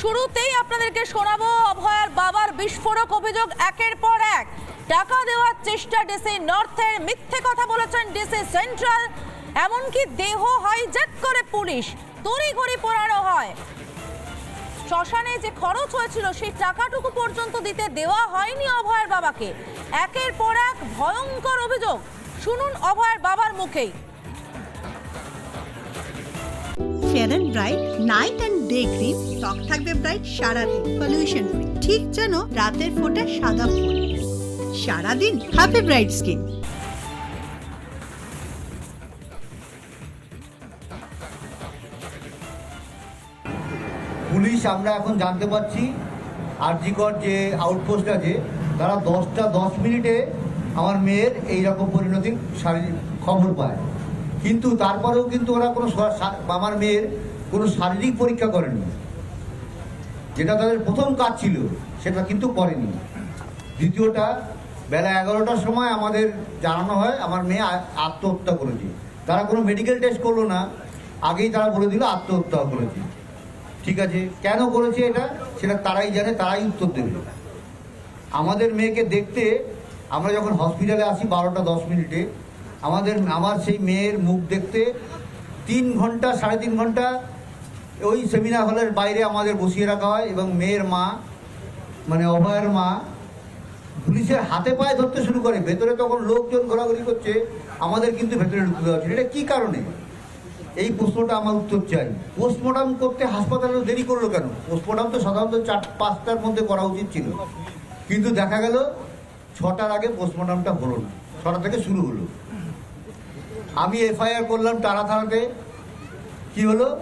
শুরুতেই আপনাদেরকে শোনাবো অভয়ার বাবার বিস্ফোরক অভিযোগ একের পর এক। টাকা দেওয়ার চেষ্টা ডিসি নর্থের মিথ্যে কথা বলেছেন ডিসি সেন্ট্রাল। এমনকি দেহ হাইজ্যাক করে পুলিশ। তড়িঘড়ি পোড়ানো হয়। শ্মশানে যে খরচ হয়েছিল, সেই টাকাটুকু পর্যন্ত দিতে দেওয়া হয়নি অভয়ের বাবাকে। একের পর এক ভয়ঙ্কর অভিযোগ। শুনুন অভয়ের বাবার মুখেই। Fair bright night day cream ত্বক থাকবে ব্রাইট সারাদিন। পলিউশন ফ্রি ঠিক যেন রাতের ফোটা সাদা ফুল সারাদিন হ্যাপি ব্রাইট স্কিন পুলিশ, আমরা এখন জানতে পারছি আরজিকর যে আউটপোস্ট আছে, তারা দশটা দশ মিনিটে আমার মেয়ের এই রকম পরিণতির শারীরিক খবর পায়। কিন্তু তারপরেও কিন্তু ওরা কোনো আমার মেয়ের কোনো শারীরিক পরীক্ষা করেনি। যেটা তাদের প্রথম কাজ ছিল, সেটা কিন্তু করেনি। দ্বিতীয়টা, বেলা এগারোটার সময় আমাদের জানানো হয়, আমার মেয়ে আত্মহত্যা করেছে। তারা কোনো মেডিকেল টেস্ট করল না, আগেই তারা বলে দিল আত্মহত্যা করেছে। ঠিক আছে, কেন করেছে এটা? সেটা তারাই জানে, তারাই উত্তর দেবে। আমাদের মেয়েকে দেখতে, আমরা যখন হসপিটালে আসি বারোটা দশ মিনিটে, আমাদের, আমার সেই মেয়ের মুখ দেখতে তিন ঘণ্টা, সাড়ে তিন ঘণ্টা ওই সেমিনার হলের বাইরে আমাদের বসিয়ে রাখা হয় এবং মেয়ের মা মানে অভয়ের মা পুলিশের হাতে পায়ে ধরতে শুরু করে। ভেতরে তখন লোকজন ঘোরাঘুরি করছে, আমাদের কিন্তু ভেতরে ঢুকতে দেওয়া হচ্ছে এটা কী কারণে? এই প্রশ্নটা আমার উত্তর চাই। পোস্টমর্টম করতে হাসপাতালে দেরি করল কেন? পোস্টমর্টম তো সাধারণত চার, পাঁচটার মধ্যে করা উচিত ছিল। কিন্তু দেখা গেল, ছটার আগে পোস্টমর্টমটা হলো না। ছটা থেকে শুরু হলো। আমি এফআইআর করলাম টানা থানাতে। কি হলো?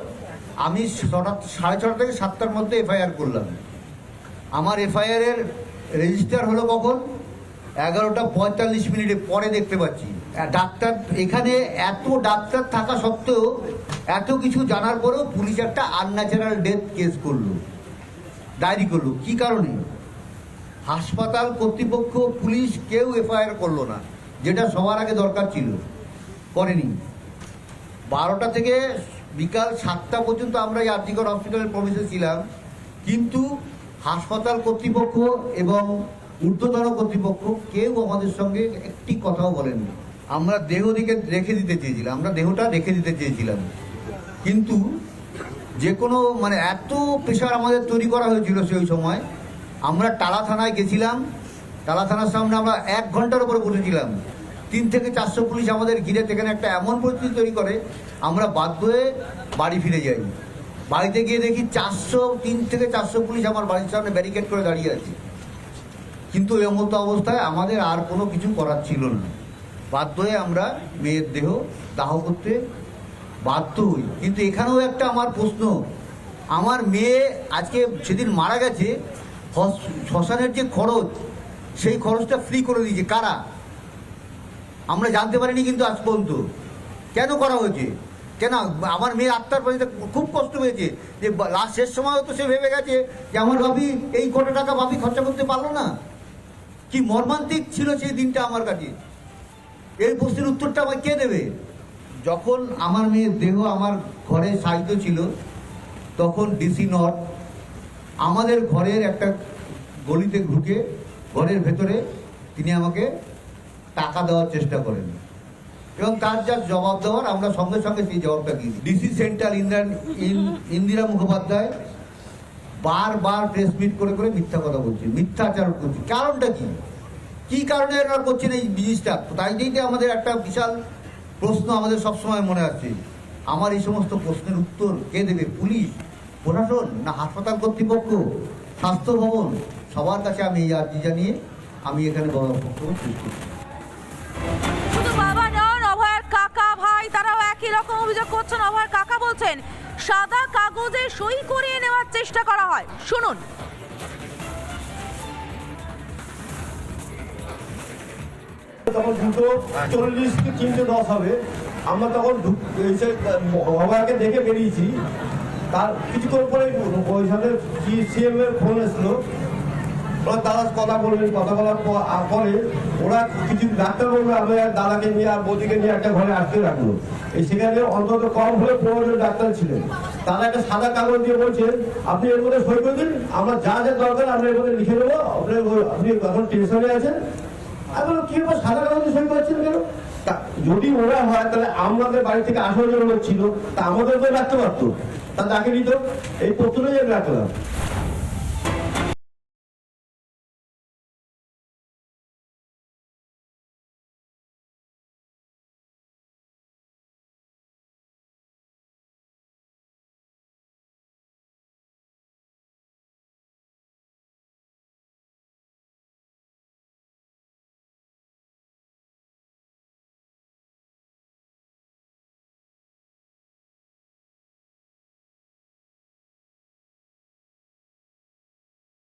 আমি ছটা, সাড়ে ছটা থেকে সাতটার মধ্যে এফআইআর করলাম। আমার এফআইআর এর রেজিস্টার হলো কখন? এগারোটা পঁয়তাল্লিশ মিনিটে, পরে দেখতে পাচ্ছি। ডাক্তার, এখানে এত ডাক্তার থাকা সত্ত্বেও এত কিছু জানার পরেও পুলিশ একটা আনন্যাচারাল ডেথ কেস করল। ডায়েরি করল। কি কারণে? হাসপাতাল কর্তৃপক্ষ, পুলিশ কেউ এফআইআর করল না। যেটা সবার আগে দরকার ছিল। করেনি। বারোটা থেকে বিকাল সাতটা পর্যন্ত আমরা এই আর্থিকর হসপিটালের প্রবেশে ছিলাম। কিন্তু হাসপাতাল কর্তৃপক্ষ এবং ঊর্ধ্বতন কর্তৃপক্ষ কেউ আমাদের সঙ্গে একটি কথাও বলেননি। আমরা দেহ দিকে রেখে দিতে চেয়েছিলাম, আমরা দেহটা রেখে দিতে চেয়েছিলাম। কিন্তু যে কোনো মানে এত প্রেশার আমাদের তৈরি করা হয়েছিল সেই সময়, আমরা টালা থানায় গেছিলাম। টালা থানার সামনে আমরা এক ঘণ্টার উপরে বসেছিলাম। তিন থেকে চারশো পুলিশ আমাদের ঘিরে সেখানে একটা এমন পরিস্থিতি তৈরি করে, আমরা বাধ্য হয়ে বাড়ি ফিরে যাই। বাড়িতে গিয়ে দেখি চারশো, তিন থেকে চারশো পুলিশ আমার বাড়ির সামনে ব্যারিকেড করে দাঁড়িয়ে আছে। কিন্তু এই মতো অবস্থায় আমাদের আর কোনো কিছু করার ছিল না। বাধ্য হয়ে আমরা মেয়ের দেহ দাহ করতে বাধ্য হই। কিন্তু এখানেও একটা আমার প্রশ্ন। আমার মেয়ে আজকে সেদিন মারা গেছে শ্মশানের যে খরচ, সেই খরচটা ফ্রি করে দিয়েছে। কারা? আমরা জানতে পারিনি কিন্তু আজ পর্যন্ত। কেন করা হয়েছে? কেন? আমার মেয়ের আত্মার পাশে খুব কষ্ট হয়েছে যে লাস্ট শেষ সময় তো সে ভেবে গেছে যে আমার ভাবি এই কত টাকা ভাবি খরচা করতে পারল না। কি মর্মান্তিক ছিল সেই দিনটা আমার কাছে। এই প্রশ্নের উত্তরটা আমার কে দেবে? যখন আমার মেয়ের দেহ আমার ঘরে সাহিত্য ছিল, তখন ডিসি নট আমাদের ঘরের একটা গলিতে ঢুকে, ঘরের ভেতরে তিনি আমাকে টাকা দেওয়ার চেষ্টা করেন। এবং তার যা জবাব দেওয়ার, আমরা সঙ্গে সঙ্গে সেই জবাবটা দিই। ডিসি সেন্ট্রাল ইন্দিরা ইন্দিরা মুখোপাধ্যায় বারবার প্রেস মিট করে করে মিথ্যা কথা বলছে, মিথ্যাচার করছে। কারণটা কি? কি কারণে এরা করছেন এই জিনিসটা? তাই দিকে আমাদের একটা বিশাল প্রশ্ন আমাদের সবসময় মনে আছে। আমার এই সমস্ত প্রশ্নের উত্তর কে দেবে? পুলিশ, প্রশাসন না হাসপাতাল কর্তৃপক্ষ? স্বাস্থ্য ভবন? সবার কাছে আমি এই আর্জি জানিয়ে আমি এখানে বড় বক্তব্য শেষ করছি। একই রকম অভিযোগ করছেন অভয়ের কাকা বলছেন, সাদা কাগজে সই করিয়ে নেওয়ার চেষ্টা করা হয়। শুনুন। তখন দুটো চল্লিশ কি তিনটে দশ হবে। আমরা তখন এসে দেখে বেরিয়েছি। তার কিছুক্ষণ পরে ওইখানে সিএম এর ফোন এসলো। ওরা দাদা কথা বলবেন কথা বলার পরে ওরা কিছু ডাক্তার বলবে আমি আর দাদাকে নিয়ে আর বৌদিকে নিয়ে একটা ঘরে আটকে রাখল এই সেখানে অন্তত কম হলে পনেরো ডাক্তার ছিলেন। তারা একটা সাদা কাগজ দিয়ে বলছে, আপনি এর মধ্যে সই করে দিন, আমরা যা যা দরকার আমরা এর মধ্যে লিখে দেবো আপনি আপনি এখন টেনশনে আছেন? আমি বললাম, কি ব্যাপার, সাদা কাগজে সই করছেন কেন? যদি ওরা হয়, তাহলে আমাদের বাড়ি থেকে আঠারো জন লোক ছিল, তা আমাদের তো রাখতে পারতো। তা তাকে নিত এই আমি রাখলাম